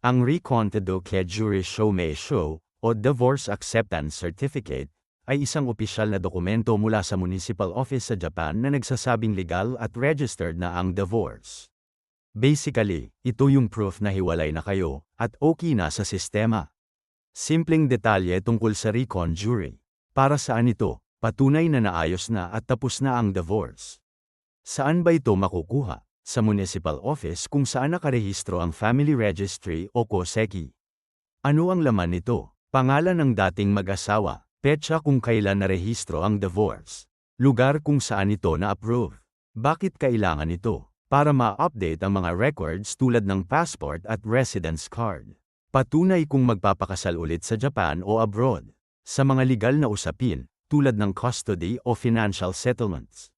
Ang Recontado que May Show, o Divorce Acceptance Certificate, ay isang opisyal na dokumento mula sa Municipal Office sa Japan na nagsasabing legal at registered na ang divorce. Basically, ito yung proof na hiwalay na kayo, at okay na sa sistema. Simpleng detalye tungkol sa recon jury. Para saan ito? Patunay na naayos na at tapos na ang divorce. Saan ba ito makukuha? Sa municipal office kung saan nakarehistro ang family registry o KOSEKI. Ano ang laman nito? Pangalan ng dating mag-asawa, petsa kung kailan narehistro ang divorce, lugar kung saan ito na-approve. Bakit kailangan ito? Para ma-update ang mga records tulad ng passport at residence card. Patunay kung magpapakasal ulit sa Japan o abroad. Sa mga legal na usapin, tulad ng custody o financial settlements.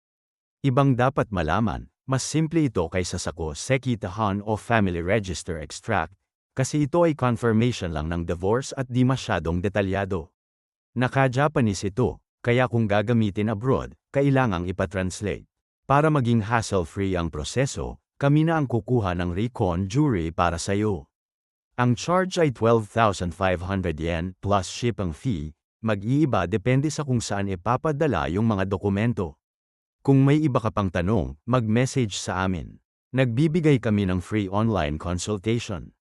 Ibang dapat malaman, mas simple ito kaysa sa ko sekitahan o family register extract, kasi ito ay confirmation lang ng divorce at di masyadong detalyado. Naka-Japanese ito, kaya kung gagamitin abroad, kailangang ipatranslate. Para maging hassle-free ang proseso, kami na ang kukuha ng recon jury para sa iyo. Ang charge ay 12,500 yen plus shipping fee, mag-iiba depende sa kung saan ipapadala yung mga dokumento. Kung may iba ka pang tanong, mag-message sa amin. Nagbibigay kami ng free online consultation.